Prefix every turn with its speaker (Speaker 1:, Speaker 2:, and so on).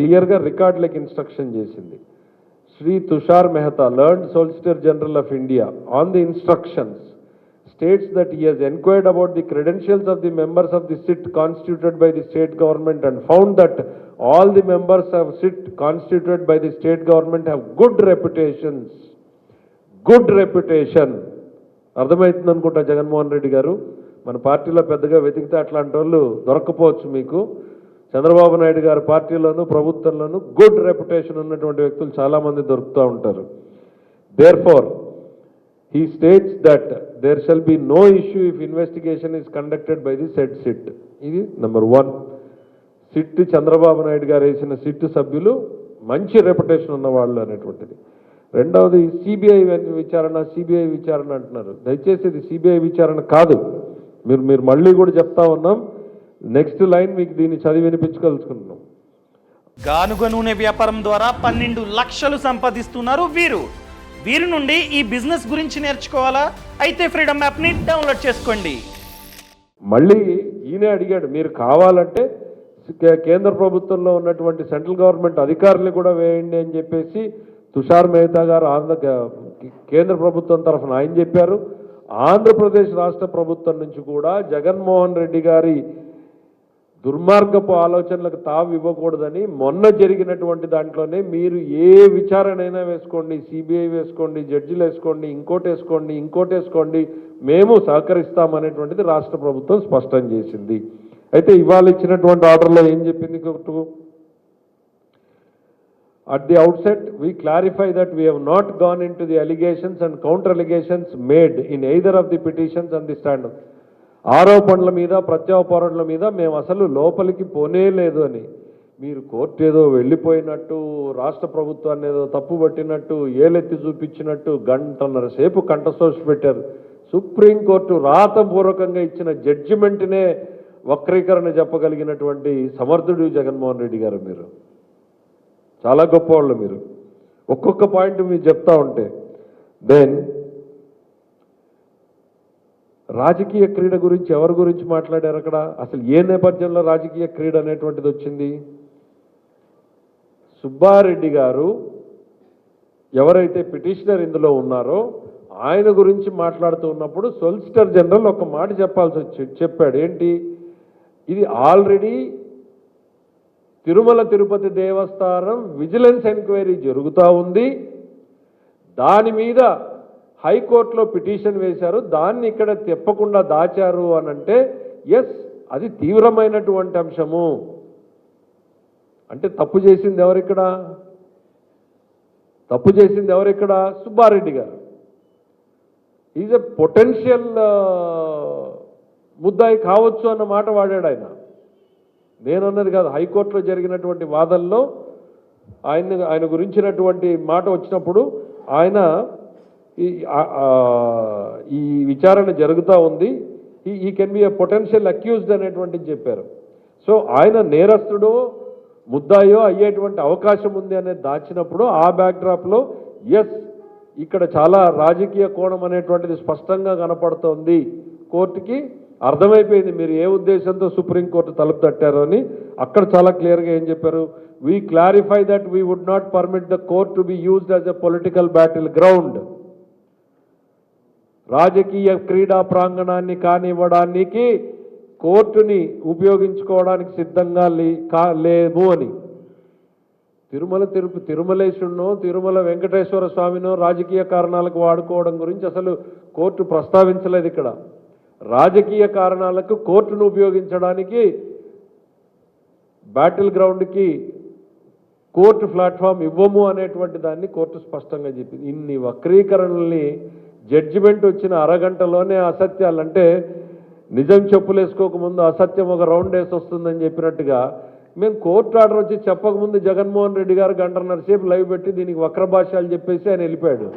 Speaker 1: క్లియర్గా రికార్డులకు ఇన్స్ట్రక్షన్ చేసింది Shri Tushar Mehta learned solicitor general of India on the instructions states that he has inquired about the credentials of the members of the SIT constituted by the state government and found that all the members of SIT constituted by the state government have good reputations. Good reputation. అర్థమవుతుంది అనుకుంటా జగన్మోహన్ రెడ్డి గారు మన పార్టీలో పెద్దగా వెతికితే అట్లాంటి వాళ్ళు దొరకపోవచ్చు మీకు చంద్రబాబు నాయుడు గారి పార్టీలోనూ ప్రభుత్వంలోనూ గుడ్ రెప్యుటేషన్ ఉన్నటువంటి వ్యక్తులు చాలామంది దొరుకుతూ ఉంటారు. Therefore he states that there shall be no issue if investigation is conducted by the set SIT ఇది number one SIT Chandrababu Naidu గారు వేసిన సిట్ సభ్యులు మంచి రెప్యుటేషన్ ఉన్న వాళ్ళు అనేటువంటిది. రెండవది సిబిఐ విచారణ సిబిఐ విచారణ అంటున్నారు. దయచేసి ఇది సిబిఐ విచారణ కాదు. మీరు మీరు మళ్ళీ కూడా చెప్తా ఉన్నాం. నెక్స్ట్ లైన్ మీకు దీన్ని చదివి వినిపించగలుచుకుంటున్నాం
Speaker 2: గానుగ నూనె వ్యాపారం ద్వారా పన్నెండు లక్షలు సంపాదిస్తున్నారు వీరు. వీరి నుండి ఈ బిజినెస్ గురించి నేర్చుకోవాలా? అయితే ఫ్రీడమ్ యాప్ని డౌన్లోడ్ చేసుకోండి.
Speaker 1: మళ్ళీ ఈయనే అడిగాడు మీరు కావాలంటే కేంద్ర ప్రభుత్వంలో ఉన్నటువంటి సెంట్రల్ గవర్నమెంట్ అధికారులు కూడా వేయండి అని చెప్పేసి తుషార్ మెహతా గారు ఆంధ్ర కేంద్ర ప్రభుత్వం తరఫున ఆయన చెప్పారు. ఆంధ్రప్రదేశ్ రాష్ట్ర ప్రభుత్వం నుంచి కూడా జగన్మోహన్ రెడ్డి గారి దుర్మార్గపు ఆలోచనలకు తావు ఇవ్వకూడదని మొన్న జరిగినటువంటి దాంట్లోనే మీరు ఏ విచారణైనా వేసుకోండి సిబిఐ వేసుకోండి జడ్జిలు వేసుకోండి ఇంకోటి వేసుకోండి ఇంకోటి వేసుకోండి మేము సహకరిస్తామనేటువంటిది రాష్ట్ర ప్రభుత్వం స్పష్టం చేసింది అయితే ఇవాళ ఇచ్చినటువంటి ఆర్డర్లో ఏం చెప్పింది at At the outset, we clarify that we have not gone into the allegations and counter allegations made in either of the petitions and the stand. ఆరోపణల మీద ప్రత్యారోపణల మీద మేము అసలు లోపలికి పోనే లేదు అని. మీరు కోర్టు ఏదో వెళ్ళిపోయినట్టు రాష్ట్ర ప్రభుత్వాన్ని ఏదో తప్పు పట్టినట్టు ఏలెత్తి చూపించినట్టు గంటన్నర సేపు కంఠశోష పెట్టారు. సుప్రీంకోర్టు రాతపూర్వకంగా ఇచ్చిన జడ్జిమెంట్నే వక్రీకరణ చెప్పగలిగినటువంటి సమర్థుడు జగన్మోహన్ రెడ్డి గారు మీరు. చాలా గొప్పవాళ్ళు మీరు. ఒక్కొక్క పాయింట్ మీరు చెప్తా ఉంటే దెన్ రాజకీయ క్రీడ గురించి ఎవరి గురించి మాట్లాడారు అక్కడ? అసలు ఏ నేపథ్యంలో రాజకీయ క్రీడ అనేటువంటిది వచ్చింది? సుబ్బారెడ్డి గారు ఎవరైతే పిటిషనర్ ఇందులో ఉన్నారో ఆయన గురించి మాట్లాడుతూ ఉన్నప్పుడు సొలిసిటర్ జనరల్ ఒక మాట చెప్పాల్సి వచ్చి చెప్పాడు. ఏంటి? ఇది ఆల్రెడీ తిరుమల తిరుపతి దేవస్థానం విజిలెన్స్ ఎంక్వైరీ జరుగుతూ ఉంది. దాని మీద హైకోర్టులో పిటిషన్ వేశారు దాన్ని ఇక్కడ తెప్పకుండా దాచారు అని అంటే ఎస్ అది తీవ్రమైనటువంటి అంశము. అంటే తప్పు చేసింది ఎవరిక్కడ? తప్పు చేసింది ఎవరిక్కడ? సుబ్బారెడ్డి గారు. ఈజ్ ఎ పొటెన్షియల్ ముద్దాయి కావచ్చు అన్న మాట వాడాడు ఆయన. నేనన్నది కాదు హైకోర్టులో జరిగినటువంటి వాదనలో ఆయన ఆయన గురించినటువంటి మాట వచ్చినప్పుడు ఆయన ఈ ఈ విచారణ జరుగుతూ ఉంది. ఈ ఈ can be a potential accused అనేటువంటిది చెప్పారు. సో ఆయన నేరస్తుడో ముద్దాయో అయ్యేటువంటి అవకాశం ఉంది అనేది దాచినప్పుడు ఆ బ్యాక్డ్రాప్లో ఎస్ ఇక్కడ చాలా రాజకీయ కోణం అనేటువంటిది స్పష్టంగా కనపడుతోంది. కోర్టుకి అర్థమైపోయింది మీరు ఏ ఉద్దేశంతో సుప్రీంకోర్టు తలుపు తట్టారో అని. అక్కడ చాలా క్లియర్గా ఏం చెప్పారు? We clarify that we would not permit the court to be used as a political battle ground రాజకీయ క్రీడా ప్రాంగణాన్ని కానివ్వడానికి కోర్టుని ఉపయోగించుకోవడానికి సిద్ధంగా లే- కా- లేము అని. తిరుమల తిరుపతి తిరుమలేశుడినో తిరుమల వెంకటేశ్వర స్వామినో రాజకీయ కారణాలకు వాడుకోవడం గురించి అసలు కోర్టు ప్రస్తావించలేదు ఇక్కడ. రాజకీయ కారణాలకు కోర్టును ఉపయోగించడానికి బ్యాటిల్ గ్రౌండ్కి కోర్టు ప్లాట్ఫామ్ ఇవ్వము అనేటువంటి దాన్ని కోర్టు స్పష్టంగా చెప్పింది. ఇన్ని వక్రీకరణల్ని జడ్జిమెంట్ వచ్చిన అరగంటలోనే అసత్యాలు అంటే నిజం చెప్పులేసుకోకముందు అసత్యం ఒక రౌండ్ వేసి వస్తుందని చెప్పినట్టుగా మేము కోర్టు ఆర్డర్ వచ్చి చెప్పకముందు జగన్మోహన్ రెడ్డి గారు గంటన్నర సేపు లైవ్ పెట్టి దీనికి వక్ర భాషలు చెప్పేసి ఆయన వెళ్ళిపోయాడు.